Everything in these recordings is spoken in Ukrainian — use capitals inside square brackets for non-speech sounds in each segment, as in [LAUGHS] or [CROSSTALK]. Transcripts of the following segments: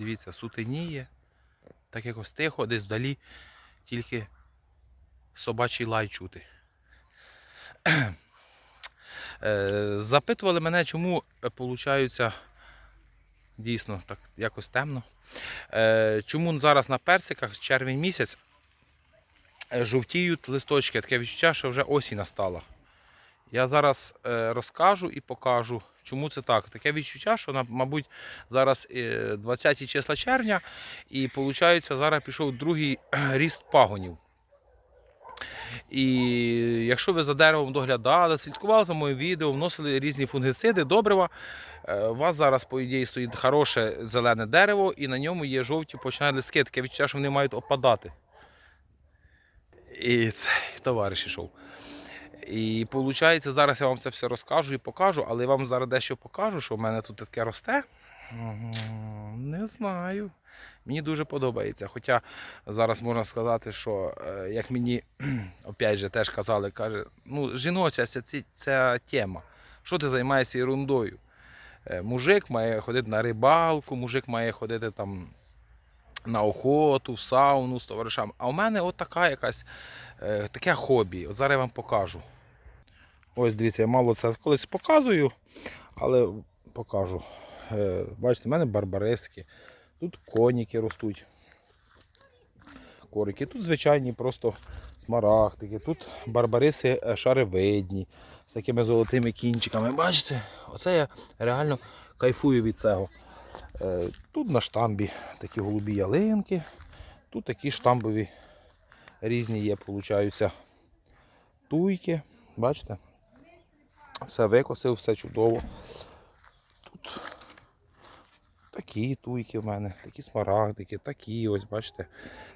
Дивіться, сутеніє. Так якось тихо, десь вдалі тільки собачий лай чути. [CLEARS THROAT] Е, Запитували мене, чому виходить дійсно так якось темно. Е, Чому зараз на персиках червень місяць е, жовтіють листочки, таке відчуття, що вже осінь настала. Я зараз розкажу і покажу, чому це так. Таке відчуття, що, мабуть, зараз е, 20 числа червня, і виходить, зараз пішов другий ріст пагонів. І якщо ви за деревом доглядали, слідкували за моїм відео, вносили різні фунгициди, добрива, е, у вас зараз, по ідеї, стоїть хороше зелене дерево, і на ньому є жовті починають листки, таке відчуття, що вони мають опадати. І цей товариш ішов. І виходить, зараз я вам це все розкажу і покажу, але я вам зараз дещо покажу, що в мене тут таке росте. Не знаю. Мені дуже подобається. Хоча зараз можна сказати, що е, як мені [CLEARS THROAT] опять же теж казали, каже, ну жіноча ця, ця, тема. Що ти займаєшся ерундою? Е, Мужик має ходити на рибалку, мужик має ходити там на охоту, в сауну з товаришами. А у мене от така якась е, таке хобі. От зараз я вам покажу. Ось дивіться, я мало це колись показую, але покажу. Е, Бачите, в мене барбарески, тут коніки ростуть. Корики. Тут звичайні просто смарагдики, тут барбариси е, шаревидні з такими золотими кінчиками. Бачите? Оце я реально кайфую від цього. Е, Тут на штамбі такі голубі ялинки, тут такі штамбові різні є, получаються туйки. Бачите? Все викосив, все чудово. Тут такі туйки в мене, такі смарагдики, такі ось, бачите,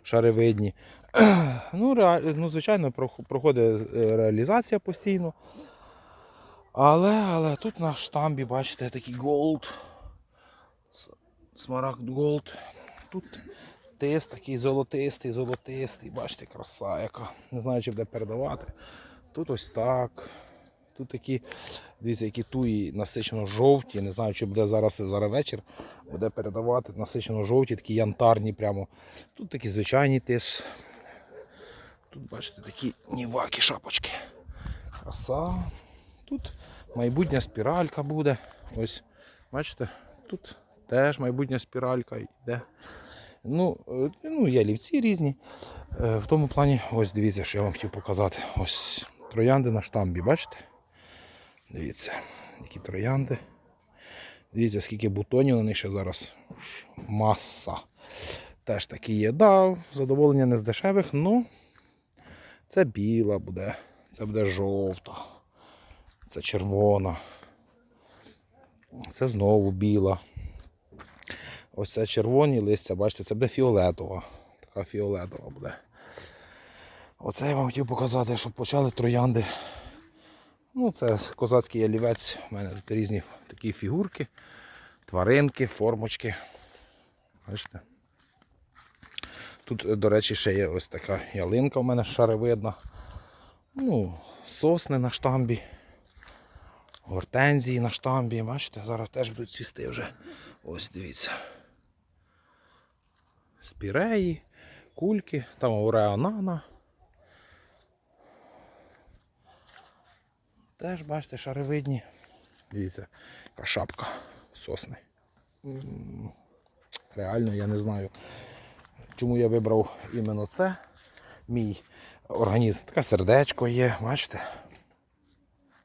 шаревидні. [CLEARS THROAT] Ну, реаль... ну звичайно, проходить е, реалізація постійно. Але, але тут на штамбі, бачите, такий голд. Смарагд голд. Тут тис такий золотистий, золотистий. Бачите, краса яка. Не знаю, чи буде передавати. Тут ось так. Тут такі, дивіться, які туї насичено жовті. Не знаю, чи буде зараз зараз вечір. Буде передавати насичено жовті, такі янтарні прямо. Тут такі звичайні тис. Тут, бачите, такі нівакі шапочки. Краса. Тут майбутня спіралька буде. Ось, бачите, тут теж майбутня спіралька йде. Ну, е, ну, є лівці різні. Е, В тому плані, ось дивіться, що я вам хотів показати. Ось троянди на штамбі, бачите? Дивіться, які троянди. Дивіться, скільки бутонів на них ще зараз. Маса. Теж такі є. Да, задоволення не з дешевих, ну це біла буде, це буде жовта, це червона. Це знову біла. Ось це червоні листя, бачите, це буде фіолетова. Така фіолетова буде. Оце я вам хотів показати, щоб почали троянди. Ну, це козацький ялівець. У мене тут різні такі фігурки, тваринки, формочки. Бачите? Тут, до речі, ще є ось така ялинка у мене шаревидна. Ну, сосни на штамбі. Гортензії на штамбі. Бачите, зараз теж будуть цвісти вже. Ось дивіться. Спіреї, кульки, там ореанана. Теж, бачите, шаревидні. Дивіться, яка шапка сосни. Реально я не знаю, чому я вибрав іменно це. Мій організм. Таке сердечко є, бачите?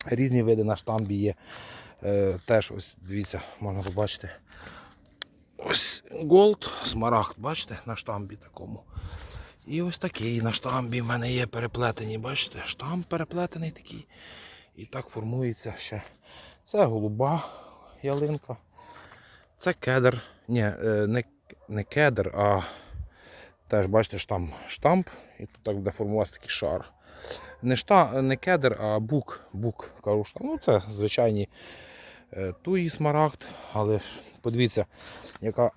Різні види на штамбі є. Е, теж ось дивіться, можна побачити. Ось голд, смарагд, бачите, на штамбі такому. І ось такий на штамбі в мене є переплетені, бачите, штамп переплетений такий. І так формується ще. Це голуба ялинка. Це кедр. Ні, е, не, не кедр, а теж бачите штамп. штамп. І тут так буде формуватися такий шар. Не, шта, не кедр, а бук. бук кажу. Ну, це звичайні е, туї смарагд, але ж подивіться, яка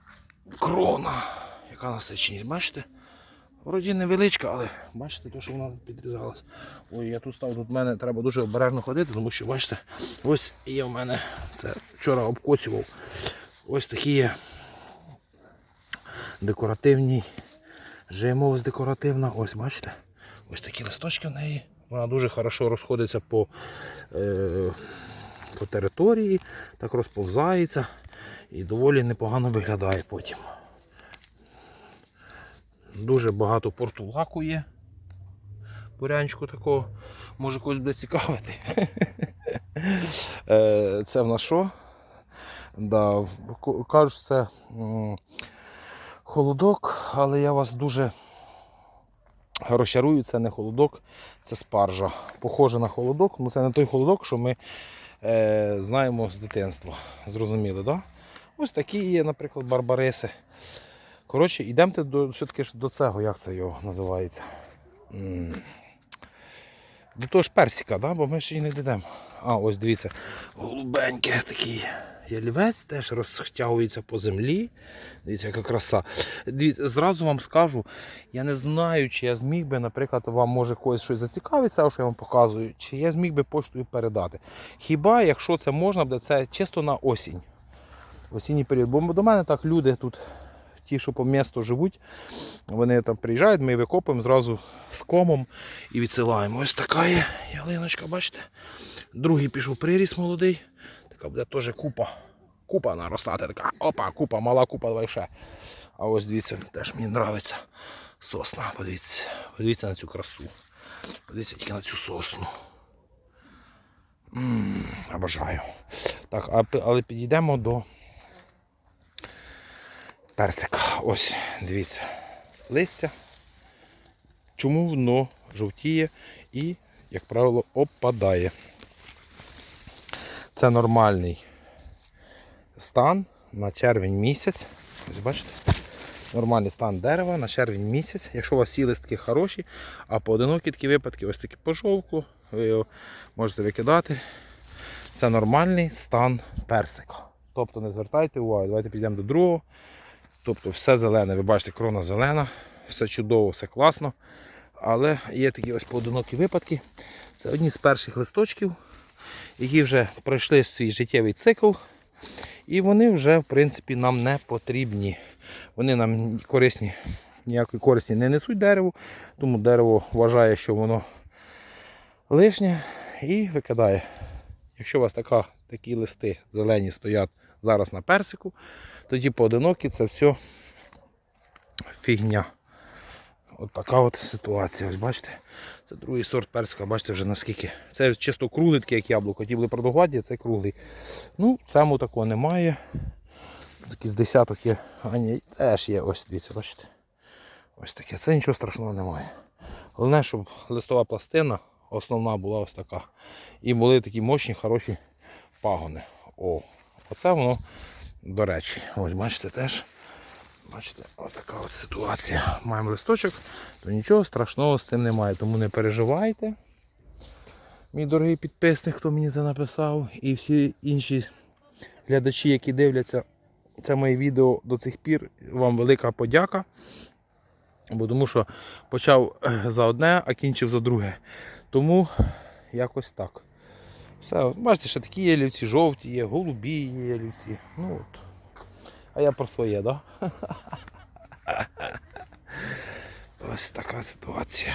крона, яка насиченість. Бачите? Вроді невеличка, але бачите, то, що вона підрізалась. Ой, я тут став, тут в мене треба дуже обережно ходити, тому що бачите, ось є в мене, це вчора обкосював. Ось такі є декоративній. Жимовость декоративна. Ось бачите? Ось такі листочки в неї. Вона дуже хорошо розходиться по, е, по території, так розповзається і доволі непогано виглядає потім. Дуже багато портулаку є. Бурянчику такого. Може когось буде цікавити. [LAUGHS] Е, Це в нас що? Да, кажуть, це холодок, але я вас дуже розчарую, це не холодок, це спаржа. Похоже на холодок, але це не той холодок, що ми е, знаємо з дитинства. Зрозуміли, так? Да? Ось такі є, наприклад, барбариси. Коротше, йдемте до, все-таки до цього, як це його називається. До того ж персика, да? бо ми ще й не дійдемо. А, ось дивіться, голубеньке такий ялівець теж розтягується по землі. Дивіться, яка краса. Дивіться, зразу вам скажу, я не знаю, чи я зміг би, наприклад, вам може когось щось зацікавиться, що я вам показую, чи я зміг би поштою передати. Хіба, якщо це можна буде, це чисто на осінь. Осінній період. Бо до мене так люди тут, ті, що по місту живуть, вони там приїжджають, ми викопуємо зразу з комом і відсилаємо. Ось така є ялиночка, бачите? Другий пішов приріс молодий. Така буде теж купа. Купа наростати. Така опа, купа, мала купа, давай ще. А ось дивіться, теж мені подобається сосна. Подивіться, подивіться на цю красу. Подивіться тільки на цю сосну. М, Обожаю. Так, але підійдемо до персика. Ось, дивіться. Листя. Чому воно жовтіє і, як правило, опадає. Це нормальний стан на червень місяць. Ось бачите? Нормальний стан дерева на червень місяць. Якщо у вас всі листки хороші, а поодинокі такі випадки, ось такі по жовтку, ви його можете викидати. Це нормальний стан персика. Тобто не звертайте увагу, давайте підемо до другого. Тобто все зелене, ви бачите, крона зелена, все чудово, все класно. Але є такі ось поодинокі випадки. Це одні з перших листочків, які вже пройшли свій життєвий цикл. І вони вже, в принципі, нам не потрібні. Вони нам корисні, ніякої користі не несуть дереву, тому дерево вважає, що воно лишнє і викидає. Якщо у вас така, такі листи зелені стоять зараз на персику, тоді поодинокі це все фігня. От така от ситуація. Ось бачите, це другий сорт персика, бачите вже наскільки. Це чисто круглий, такий, як яблуко. Ті були продовгладі, це круглий. Ну, цьому такого немає. Такі з десяток є. А теж є. Ось дивіться, бачите. Ось таке. Це нічого страшного немає. Головне, щоб листова пластина основна була ось така. І були такі мощні, хороші пагони. О, оце воно до речі. Ось бачите теж. Бачите, отака от ситуація. Маємо листочок, то нічого страшного з цим немає. Тому не переживайте. Мій дорогий підписник, хто мені це написав, і всі інші глядачі, які дивляться це моє відео до цих пір, вам велика подяка. Бо тому що почав е, за одне, а кінчив за друге. Тому якось так. Все, бачите, ще такі ялівці жовті, є, голубі є ялівці. Ну от. А я про своє, так? Да? [LAUGHS] Ось така ситуація.